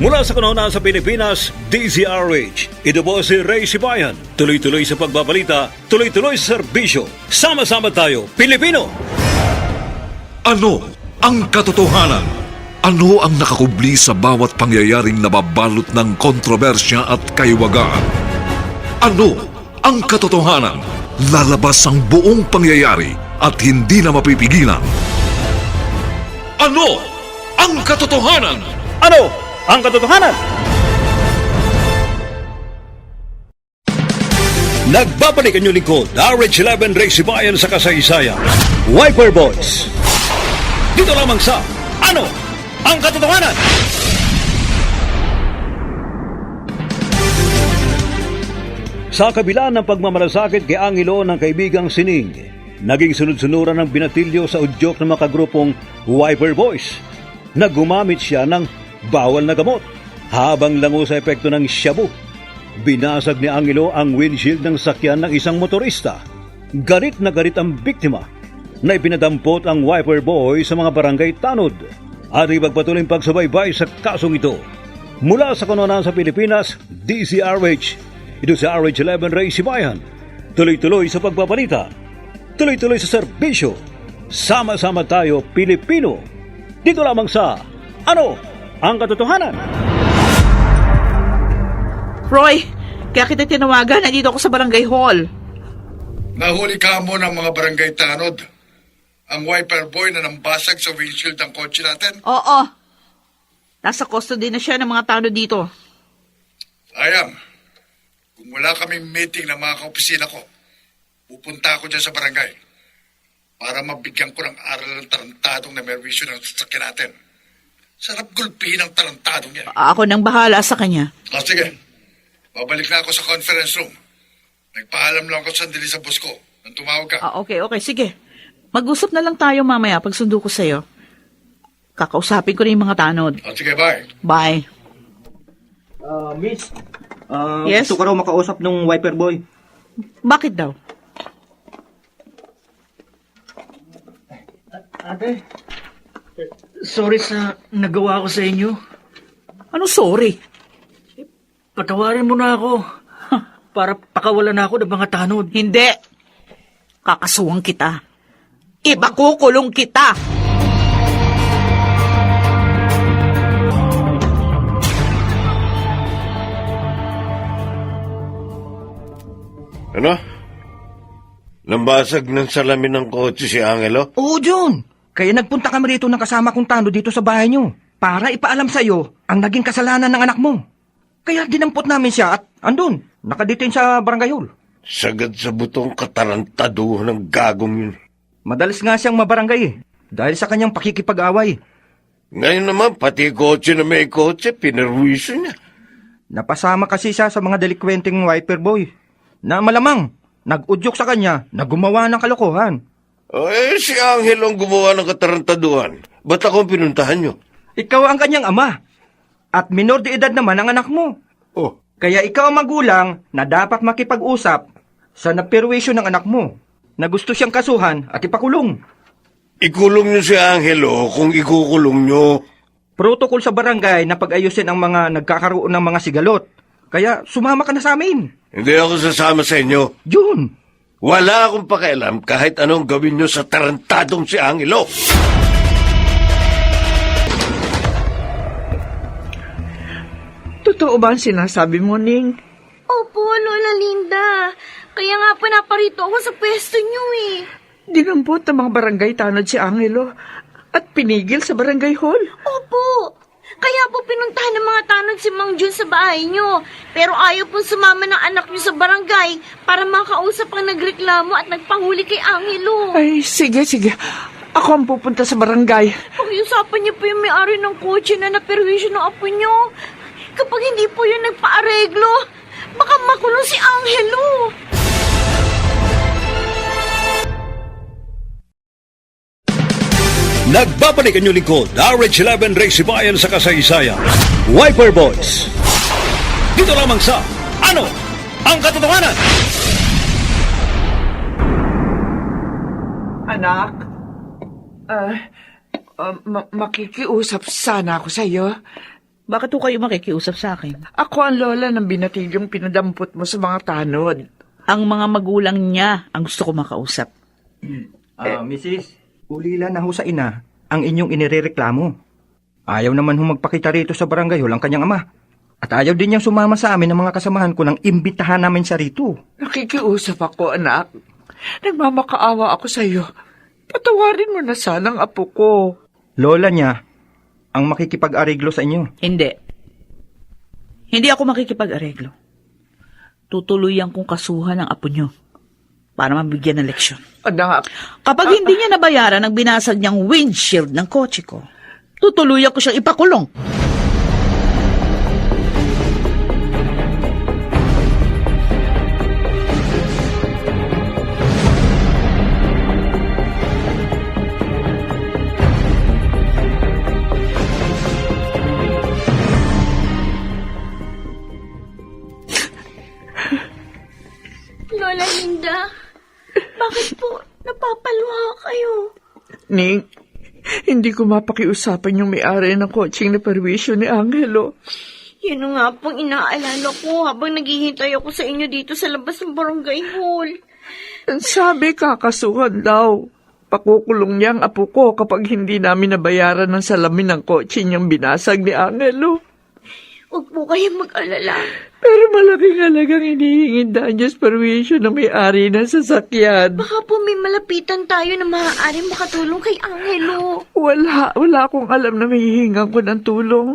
Mula sa kanuna sa Pilipinas, DZRH. Ito po si Ray Sibayan. Tuloy-tuloy sa pagbabalita, tuloy-tuloy sa serbisyo. Sama-sama tayo, Pilipino! Ano ang katotohanan? Ano ang nakakubli sa bawat pangyayaring nababalot ng kontrobersya at kaiwagaan? Ano ang katotohanan? Lalabas ang buong pangyayari at hindi na mapipigilan. Ano ang katotohanan? Ano ang katotohanan? Nagbabalik ang lingkod, RH11 Ray Sibayan sa kasaysayan. Wiper Boys. Dito lamang sa Ano ang katotohanan? Sa kabila ng pagmamalasakit kay Angelo ng kaibigang Sining, naging sunod-sunuran ng binatilyo sa udyok ng mga grupong Wiper Boys na gumamit siya ng bawal na gamot habang lango sa epekto ng shabu. Binasag ni Angelo ang windshield ng sakyan ng isang motorista. Garit na garit ang biktima na ipinadampot ang Wiper Boy sa mga barangay Tanod at ipagpatuloy pagsubaybay sa kasong ito. Mula sa kanonan sa Pilipinas, DCRH, ito sa RH11 Ray Sibayan. Tuloy-tuloy sa pagbabalita. Tuloy-tuloy sa serbisyo. Sama-sama tayo, Pilipino. Dito lamang sa Ano ang Katotohanan? Roy, kaya kita tinawagan, nandito ako sa barangay hall. Nahuli ka mo ng mga barangay tanod. Ang wiper boy na nambasag sa windshield ng kotse natin. Oo. Nasa custody na siya ng mga tao dito. Ayam, kung wala kaming meeting ng mga kaopisina ko, pupunta ako dyan sa barangay para mabigyan ko ng aral ng tarantadong na merwisyo ng sasakyan natin. Sarap gulpihin ang tarantadong yan. Ako nang bahala sa kanya. Ah, sige, babalik na ako sa conference room. Nagpaalam lang ako sandali sa boss ko nang tumawag ka. Ah, okay, okay, sige. Mag-usap na lang tayo mamaya pag sundo ko sa'yo. Kakausapin ko na yung mga tanod. Ah, sige, bye. Bye. Ah, miss. Ah, Yes? Gusto ko raw makausap ng wiper boy. Bakit daw? Ate, sorry sa nagawa ko sa inyo. Ano sorry? Patawarin mo na ako. Para pakawalan na ako ng mga tanod. Hindi. Kakasuhan kita. Iba kukulong kita. Ano? Nambasag ng salamin ng kotse si Angelo? Oo, John. Kaya nagpunta kami rito ng kasama kong tano dito sa bahay niyo. Para ipaalam sa iyo ang naging kasalanan ng anak mo. Kaya dinampot namin siya at andun, nakadetain sa barangay hall. Sagad sa butong katarantado ng gagong yun. Madalas nga siyang mabarangay eh. Dahil sa kanyang pakikipag-away. Ngayon naman, pati kotse na may kotse, pinarwiso niya. Napasama kasi siya sa mga delikwenting wiper boy. Na malamang, nag-udyok sa kanya na gumawa ng kalokohan. O eh, si Angelo ang gumawa ng katarantaduhan. Ba't ako ang pinuntahan niyo? Ikaw ang kanyang ama. At minor de edad naman ang anak mo. Oh, Kaya ikaw ang magulang na dapat makipag-usap sa napirwisyo ng anak mo na gusto siyang kasuhan at ipakulong. ikulong niyo si Angelo kung ikukulong niyo. Protocol sa barangay na pag-ayusin ang mga nagkakaroon ng mga sigalot. Kaya sumama ka na sa amin. Hindi ako sasama sa inyo. Yun. Wala akong pakialam kahit anong gawin niyo sa tarantadong si Angelo. Totoo ba ang sinasabi mo, Ning? Opo, Lola Linda. Kaya nga po naparito ako sa pwesto niyo eh. Dinampot ng mga barangay tanod si Angelo at pinigil sa barangay hall. Opo. Kaya po pinuntahan ng mga tanod si Mang Jun sa bahay niyo. Pero ayaw po sumama ng anak niyo sa barangay para makausap ang nagreklamo at nagpahuli kay Angelo. Ay, sige, sige. Ako ang pupunta sa barangay. Pakiusapan niyo po yung may-ari ng kotse na naperwisyo ng apo niyo. Kapag hindi po yun nagpaareglo, Baka makulong si Angelo. Nagbabalik ang lingkod, RH11 Race Bayan sa kasaysayan. Wiper Boys. Dito lamang sa Ano ang Katotohanan? Anak, ah, ah, ma- makikiusap sana ako sa iyo. Bakit ho kayo makikiusap sa akin? Ako ang lola ng binatigyong pinadampot mo sa mga tanod. Ang mga magulang niya ang gusto ko makausap. Ah, Mrs. Ulila na ho sa ina ang inyong inirereklamo. Ayaw naman ho magpakita rito sa barangay ho lang kanyang ama. At ayaw din niyang sumama sa amin ng mga kasamahan ko nang imbitahan namin siya rito. Nakikiusap ako, anak. Nagmamakaawa ako sa iyo. Patawarin mo na sana ang apo ko. Lola niya ang makikipag-ariglo sa inyo. Hindi. Hindi ako makikipag-areglo. Tutuluyan kong kasuhan ang apo niyo para mabigyan ng leksyon. Anak, Kapag hindi niya nabayaran ang binasag niyang windshield ng kotse ko, tutuluyan ko siyang ipakulong. Ning, hindi ko mapakiusapan yung may-ari ng coaching na perwisyo ni Angelo. Yun nga pong inaalala ko habang naghihintay ako sa inyo dito sa labas ng barangay hall. Ang sabi kakasuhan daw. Pakukulong niya ang apo ko kapag hindi namin nabayaran ng salamin ng kotse niyang binasag ni Angelo. Huwag po kayong mag-alala. Pero malaking halagang hinihingin daan Diyos perwisyo na may-ari ng sasakyan. Baka po may malapitan tayo na maaaring makatulong kay Angelo. Wala, wala akong alam na may hihingan ko ng tulong.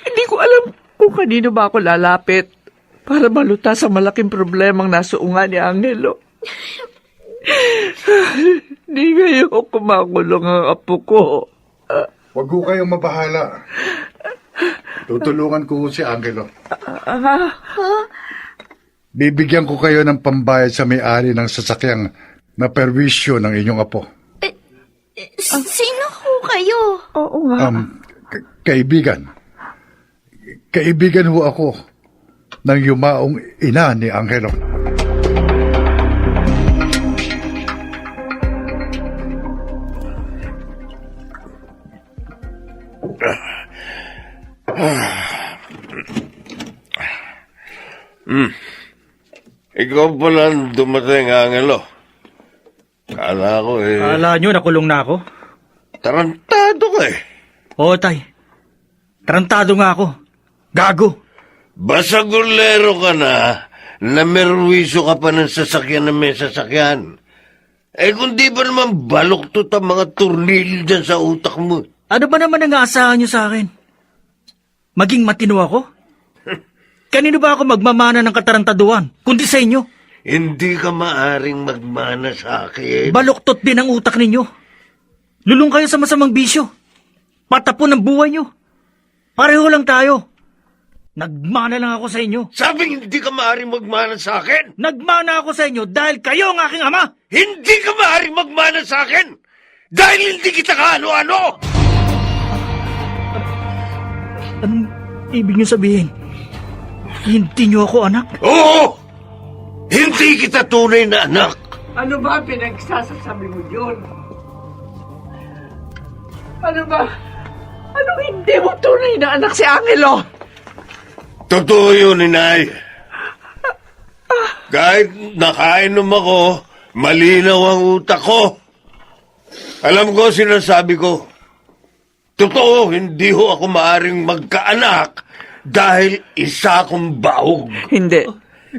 Hindi ko alam kung kanino ba ako lalapit para maluta sa malaking problemang nasuungan ni Angelo. Hindi ngayon kumakulong ang apo ko. Huwag ko kayong mabahala. Tutulungan ko si Angelo. Bibigyan ko kayo ng pambayad sa may-ari ng sasakyang na perwisyo ng inyong apo. S- Sino ho kayo? Oo nga. Um, ka- kaibigan. Kaibigan ho ako ng yumaong ina ni Angelo. Ikaw pala ang dumating, Angelo. Kala ko eh. Kala nyo nakulong na ako? Tarantado ka eh. Oo, tay. Tarantado nga ako. Gago. Basagulero ka na, namerwisyo ka pa ng sasakyan na may sasakyan. Eh kung di ba naman baluktot ang mga turnilyo dyan sa utak mo. Ano ba naman ang aasahan nyo sa akin? Maging matino ako? Kanino ba ako magmamana ng katarantaduan? Kundi sa inyo. Hindi ka maaring magmana sa akin. Baluktot din ang utak ninyo. Lulong kayo sa masamang bisyo. Patapon ang buhay nyo. Pareho lang tayo. Nagmana lang ako sa inyo. Sabing hindi ka maaring magmana sa akin. Nagmana ako sa inyo dahil kayo ang aking ama. Hindi ka maaring magmana sa akin. Dahil hindi kita kaano-ano. Anong ibig nyo sabihin? Hindi nyo ako anak? Oo! Hindi kita tunay na anak. Ano ba pinagsasasabi mo yun? Ano ba? Ano hindi mo tunay na anak si Angelo? Totoo yun, inay. Kahit nakainom ako, malinaw ang utak ko. Alam ko sinasabi ko. Totoo, hindi ho ako maaring magkaanak dahil isa akong bahog. Hindi.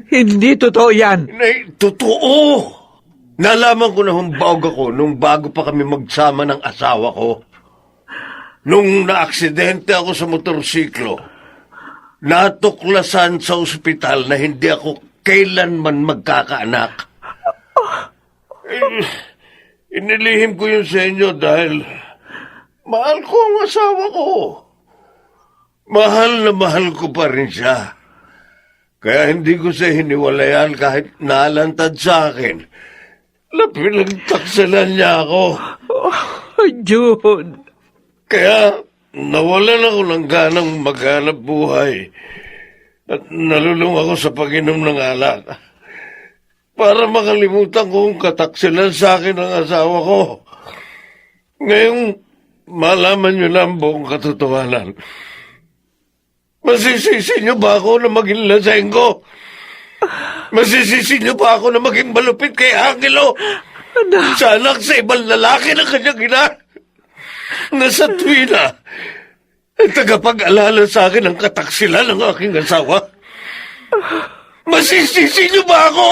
Hindi totoo yan. Inay, totoo. Nalaman ko na humbawag ako nung bago pa kami magsama ng asawa ko. Nung naaksidente ako sa motorsiklo, natuklasan sa ospital na hindi ako kailanman magkakaanak. Eh, inilihim ko yun sa inyo dahil mahal ko ang asawa ko. Mahal na mahal ko pa rin siya. Kaya hindi ko siya hiniwalayan kahit nalantad sa akin na pinagtaksalan niya ako. Oh, June. Kaya nawalan ako ng ganang maghanap buhay at nalulung ako sa pag-inom ng alak. Para makalimutan ko kung kataksilan sa akin ang asawa ko. Ngayong malaman niyo na ang buong katotohanan. Masisisi niyo ba ako na maging laseng ko? Masisisi niyo ba ako na maging malupit kay Angelo? Sa anak sa ibang lalaki ng kanyang ina? Nasa tuwina, ay tagapag-alala sa akin ang kataksilan ng aking asawa. Masisisi niyo ba ako?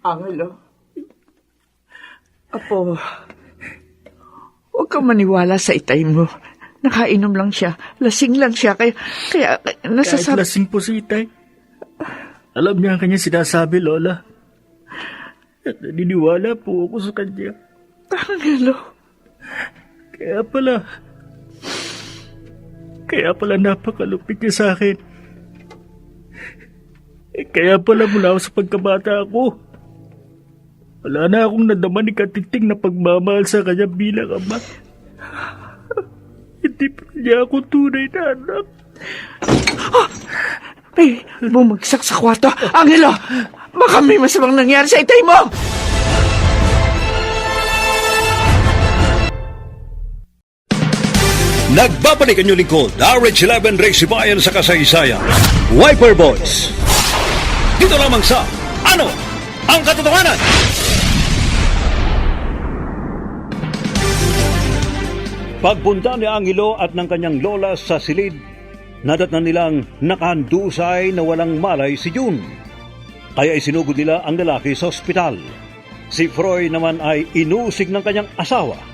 Angelo. Apo, huwag kang maniwala sa itay mo. Nakainom lang siya. Lasing lang siya. Kaya, kaya Kahit nasasabi... lasing po si Itay. Alam niya ang kanya sinasabi, Lola. At naniniwala po ako sa kanya. Angelo. Kaya pala, kaya pala napakalupit niya sa akin. Eh, kaya pala mula sa pagkabata ko, wala na akong nadama ni Katiting na pagmamahal sa kanya bilang ama. Hindi pa niya ako tunay na anak. Ay, bumagsak sa kwarto. Angelo! Baka may masamang nangyari sa itay mo! Nagbabalik ang lingkod, RH11 Race Bayan sa kasaysayan. Wiper Boys. Dito lamang sa Ano ang Katotohanan? Pagpunta ni Angelo at ng kanyang lola sa silid, nadatnan nilang nakahandusay na walang malay si June. Kaya isinugod nila ang lalaki sa ospital. Si Froy naman ay inusig ng kanyang asawa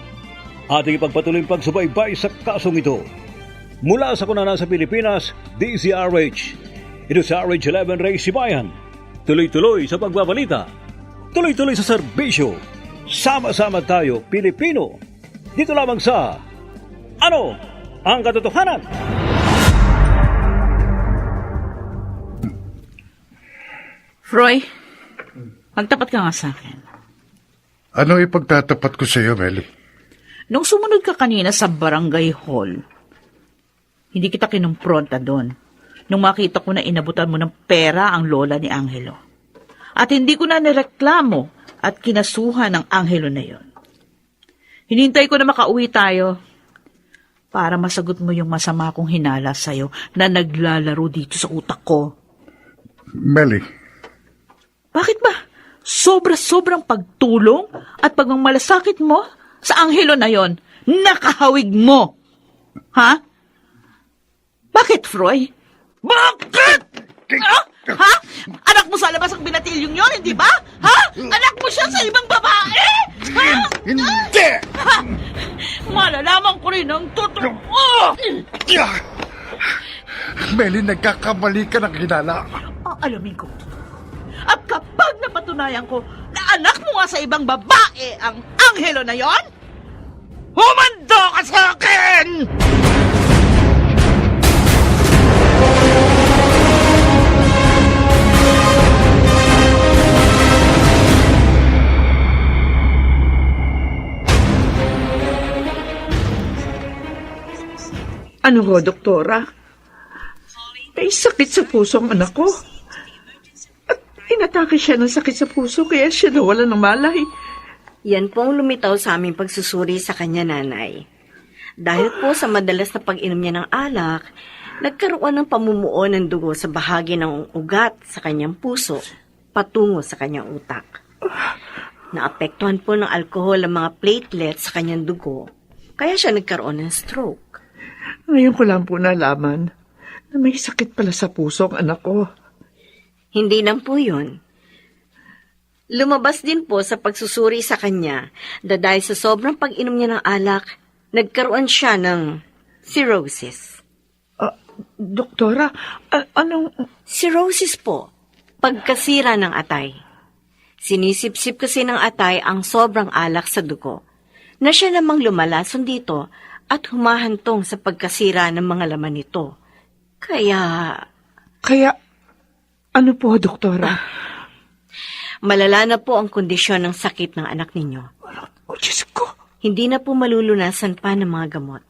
ating ipagpatuloy pagsubaybay sa kasong ito. Mula sa kunanan sa Pilipinas, DZRH. Ito sa RH11 Ray Sibayan. Tuloy-tuloy sa pagbabalita. Tuloy-tuloy sa serbisyo. Sama-sama tayo, Pilipino. Dito lamang sa Ano ang Katotohanan? Froy, magtapat ka nga sa akin. Ano ipagtatapat ko sa iyo, Meli? Nung sumunod ka kanina sa barangay hall, hindi kita kinumpronta doon. Nung makita ko na inabutan mo ng pera ang lola ni Angelo. At hindi ko na nireklamo at kinasuhan ng Angelo na yon. Hinintay ko na makauwi tayo para masagot mo yung masama kong hinala sa'yo na naglalaro dito sa utak ko. Meli, Bakit ba? Sobra-sobrang pagtulong at pagmamalasakit mo sa anghelo na yon, nakahawig mo. Ha? Bakit, Froy? Bakit? Ah? Ha? Anak mo sa labas ang binatilyong yon, hindi ba? Ha? Anak mo siya sa ibang babae? Ha? Hindi! Ha? Malalaman ko rin ang totoo. Meli, nagkakamali ka ng hinala. Aalamin ko. At kapag napatunayan ko na anak mo nga sa ibang babae ang anghelo na yon, humanda ka sa akin! Ano ho, doktora? May sakit sa puso ang anak ko. At inatake siya ng sakit sa puso kaya siya nawala ng malay. Yan po ang lumitaw sa aming pagsusuri sa kanya, nanay. Dahil po sa madalas na pag-inom niya ng alak, nagkaroon ng pamumuo ng dugo sa bahagi ng ugat sa kanyang puso, patungo sa kanyang utak. Naapektuhan po ng alkohol ang mga platelets sa kanyang dugo, kaya siya nagkaroon ng stroke. Ngayon ko lang po nalaman na may sakit pala sa puso ang anak ko. Hindi lang po yun. Lumabas din po sa pagsusuri sa kanya na dahil sa sobrang pag-inom niya ng alak, nagkaroon siya ng cirrhosis. Ah, doktora, a- anong... Cirrhosis po, pagkasira ng atay. Sinisipsip kasi ng atay ang sobrang alak sa dugo, na siya namang lumalason dito at humahantong sa pagkasira ng mga laman nito. Kaya, Kaya, ano po, doktora? malala na po ang kondisyon ng sakit ng anak ninyo. Oh, Diyos ko. Hindi na po malulunasan pa ng mga gamot.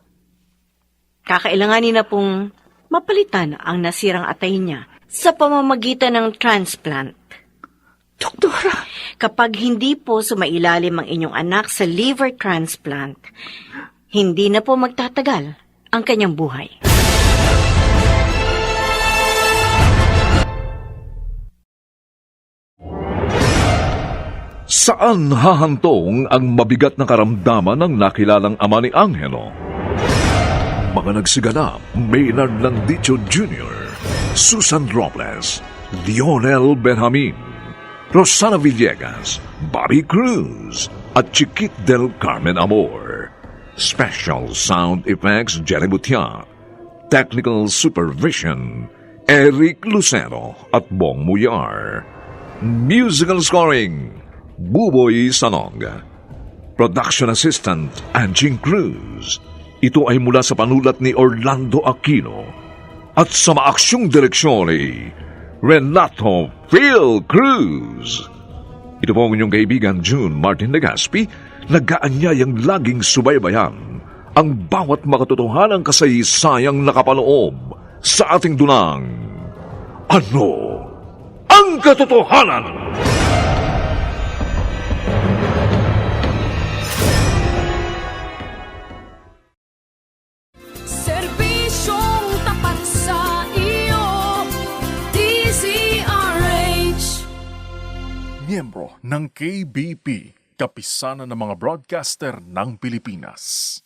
Kakailanganin na pong mapalitan ang nasirang atay niya sa pamamagitan ng transplant. Doktora. Kapag hindi po sumailalim ang inyong anak sa liver transplant, hindi na po magtatagal ang kanyang buhay. Saan hahantong ang mabigat na karamdaman ng nakilalang ama ni Angelo? Mga nagsiganap, Maynard Landicho Jr., Susan Robles, Lionel Benjamin, Rosana Villegas, Bobby Cruz, at Chiquit del Carmen Amor. Special Sound Effects Jerry Butia. Technical Supervision Eric Lucero at Bong Muyar. Musical Scoring Buboy Sanog. Production Assistant Anjing Cruz. Ito ay mula sa panulat ni Orlando Aquino at sa maaksyong direksyon ni Renato Phil Cruz. Ito po ang inyong kaibigan June Martin Legaspi, nag-aanyayang laging subaybayan ang bawat makatotohanang kasaysayang nakapaloob sa ating dunang. Ano ang katotohanan? Serbisyong tapat sa iyo, DZRH. Miyembro ng KBP, kapisanan ng mga broadcaster ng Pilipinas.